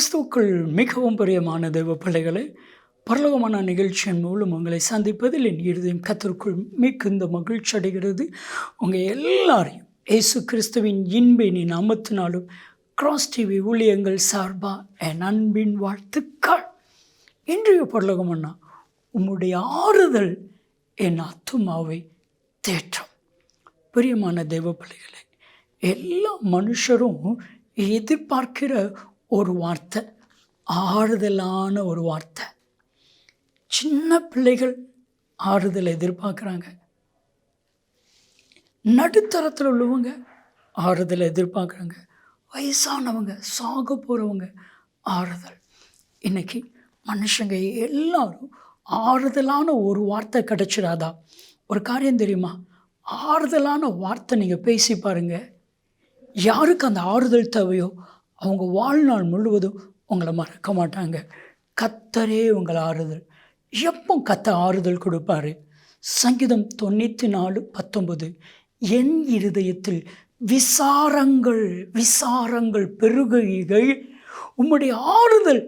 கிறிஸ்துவுக்குள் மிகவும் பிரியமான தெய்வ பிள்ளைகளை பரலோகமான நிகழ்ச்சியின் மூலம் உங்களை சந்திப்பதில் என் இருதயம் கத்திற்குள் மிகுந்த மகிழ்ச்சி அடைகிறது. உங்கள் எல்லாரையும் இயேசு கிறிஸ்துவின் இன்பின் நாமத்தினாலும் கிராஸ் டிவி ஊழியங்கள் சார்பா என் அன்பின் வாழ்த்துக்கள். இன்றைய பரலோகமன்னா உம்முடைய ஆறுதல் என் அத்துமாவை தேற்றம். பிரியமான தெய்வ பிள்ளைகளை எல்லா மனுஷரும் எதிர்பார்க்கிற ஒரு வார்த்தை ஆறுதலான ஒரு வார்த்தை. சின்ன பிள்ளைகள் ஆறுதல் எதிர்பார்க்குறாங்க. நடுத்தரத்தில் உள்ளவங்க ஆறுதல் எதிர்பார்க்குறாங்க. வயசானவங்க சாக போகிறவங்க ஆறுதல். இன்றைக்கி மனுஷங்க எல்லாரும் ஆறுதலான ஒரு வார்த்தை கிடச்சிடாதா? ஒரு காரியம் தெரியுமா? ஆறுதலான வார்த்தை நீங்கள் பேசி பாருங்கள் யாருக்கு அந்த ஆறுதல் தேவையோ அவங்க வாழ்நாள் முழுவதும் உங்களை மறக்க மாட்டாங்க. கத்தரே உங்களை ஆறுதல். எப்போ கத்த ஆறுதல் கொடுப்பாரு? சங்கீதம் தொண்ணூற்றி நாலு பத்தொன்பது. என் இருதயத்தில் விசாரங்கள் விசாரங்கள் பெருகுகைகள் உம்முடைய ஆறுதல்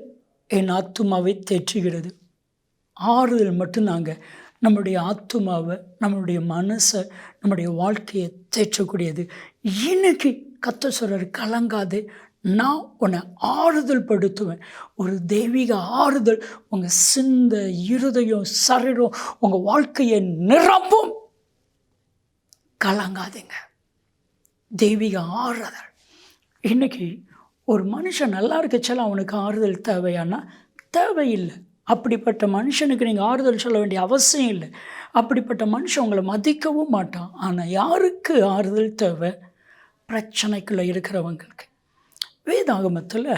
என் ஆத்துமாவை தேற்றுகிறது. ஆறுதல் மட்டும்தாங்க நம்முடைய ஆத்துமாவை நம்மளுடைய மனசை நம்முடைய வாழ்க்கையை தேற்றக்கூடியது. இன்னைக்கு கத்த சொல்கிறார் கலங்காதே நான் உன்னை ஆறுதல் படுத்துவேன். ஒரு தெய்வீக ஆறுதல் உங்கள் சிந்த இருதயம் சரீரம் உங்கள் வாழ்க்கையை நிரப்பும். கலங்காதீங்க. தெய்வீக ஆறுதல். இன்றைக்கி ஒரு மனுஷன் நல்லா இருக்கச்சாலும் அவனுக்கு ஆறுதல் தேவையானா? தேவையில்லை. அப்படிப்பட்ட மனுஷனுக்கு நீங்கள் ஆறுதல் சொல்ல வேண்டிய அவசியம் இல்லை. அப்படிப்பட்ட மனுஷன் உங்களை மதிக்கவும் மாட்டான். ஆனால் யாருக்கு ஆறுதல் தேவை? பிரச்சனைக்குள்ளே இருக்கிறவங்களுக்கு. வேதாகமத்தில்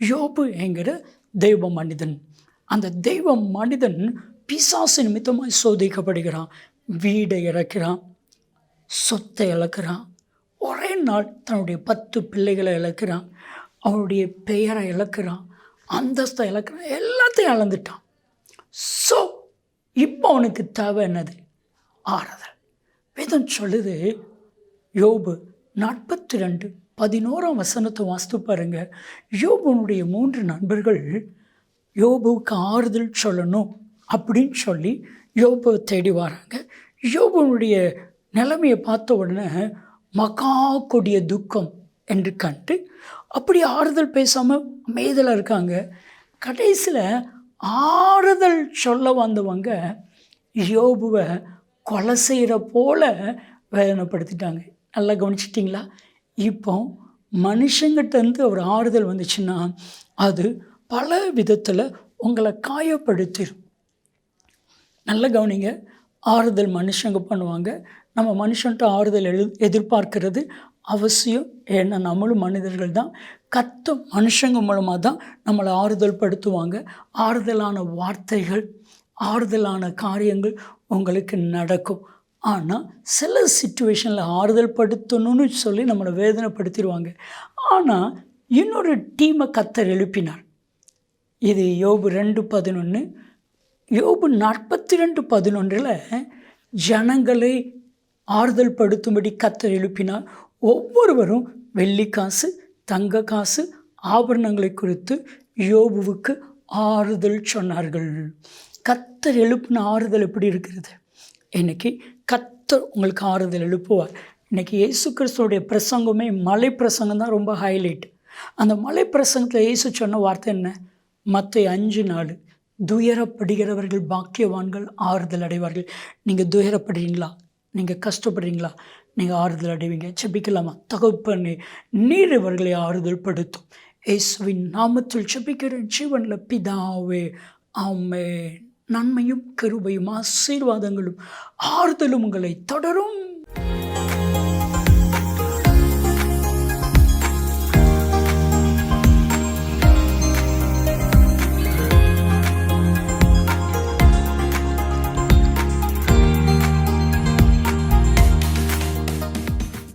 யோபு என்கிற தெய்வ மனிதன். அந்த தெய்வ மனிதன் பிசாசு நிமித்தமாக சோதிக்கப்படுகிறான். வீடை இழக்கிறான். சொத்தை இழக்கிறான். ஒரே நாள் தன்னுடைய பத்து பிள்ளைகளை இழக்கிறான். அவனுடைய பெயரை இழக்கிறான். அந்தஸ்தை இழக்கிறான். எல்லாத்தையும் இழந்துட்டான். ஸோ இப்போ அவனுக்கு தேவை என்னது? ஆறுதல். வேதம் சொல்லுது யோபு நாற்பத்தி ரெண்டு பதினோராம் வசனத்தை வாஸ்து பாருங்க. யோபுனுடைய மூன்று நண்பர்கள் யோபுவுக்கு ஆறுதல் சொல்லணும் அப்படின்னு சொல்லி யோபுவை தேடி வராங்க. யோபுனுடைய நிலைமையை பார்த்த உடனே மகா கொடிய துக்கம் என்று கண்டு அப்படி ஆறுதல் பேசாமல் அமைதலாக இருக்காங்க. கடைசியில் ஆறுதல் சொல்ல வந்தவங்க யோபுவை கொலை செய்கிற போல வேதனைப்படுத்திட்டாங்க. நல்லா கவனிச்சிட்டிங்களா? இப்போ மனுஷங்கிட்டேருந்து ஒரு ஆறுதல் வந்துச்சுன்னா அது பல விதத்தில் உங்களை காயப்படுத்திடும் நல்ல கவனிங்க. ஆறுதல் மனுஷங்க பண்ணுவாங்க. நம்ம மனுஷன்ட்ட ஆறுதல் எழு எதிர்பார்க்கிறது அவசியம். ஏன்னா நம்மளும் மனிதர்கள் தான். கத்த மனுஷங்க மூலமாக தான் நம்மளை ஆறுதல் படுத்துவாங்க. ஆறுதலான வார்த்தைகள் ஆறுதலான காரியங்கள் உங்களுக்கு நடக்கும். ஆனால் சில சுச்சுவேஷனில் ஆறுதல் படுத்தணும்னு சொல்லி நம்மளை வேதனைப்படுத்திடுவாங்க ஆனால் இன்னொரு டீமை கத்தர் எழுப்பினார். இது யோபு ரெண்டு பதினொன்று யோபு நாற்பத்தி ரெண்டு பதினொன்றில் ஜனங்களை ஆறுதல் படுத்தும்படி கத்தர் எழுப்பினார். ஒவ்வொருவரும் வெள்ளி காசு தங்க காசு ஆபரணங்களை குறித்து யோபுவுக்கு ஆறுதல் சொன்னார்கள். கத்தர் எழுப்பின ஆறுதல் எப்படி இருக்கிறது? இன்றைக்கி கத்தர் உங்களுக்கு ஆறுதல் எழுப்புவார். இன்றைக்கி இயேசு கிறிஸ்துவோடைய பிரசங்கமே மலை பிரசங்கம் தான் ரொம்ப ஹைலைட் அந்த மலை பிரசங்கத்தில் இயேசு சொன்ன வார்த்தை என்ன? மற்ற அஞ்சு நாள் துயரப்படுகிறவர்கள் பாக்கியவான்கள் ஆறுதல் அடைவார்கள். நீங்கள் துயரப்படுறீங்களா? நீங்கள் கஷ்டப்படுறீங்களா? நீங்கள் ஆறுதல் அடைவீங்க. செபிக்கலாமா தகப்பண்ணே நீர் இவர்களை ஆறுதல் படுத்தும் இயேசுவின் நாமத்தில் செபிக்கிற ஜீவனில் பிதாவே ஆமேன். நன்மையும் கருபையும் ஆசீர்வாதங்களும் ஆறுதலும் உங்களை தொடரும்.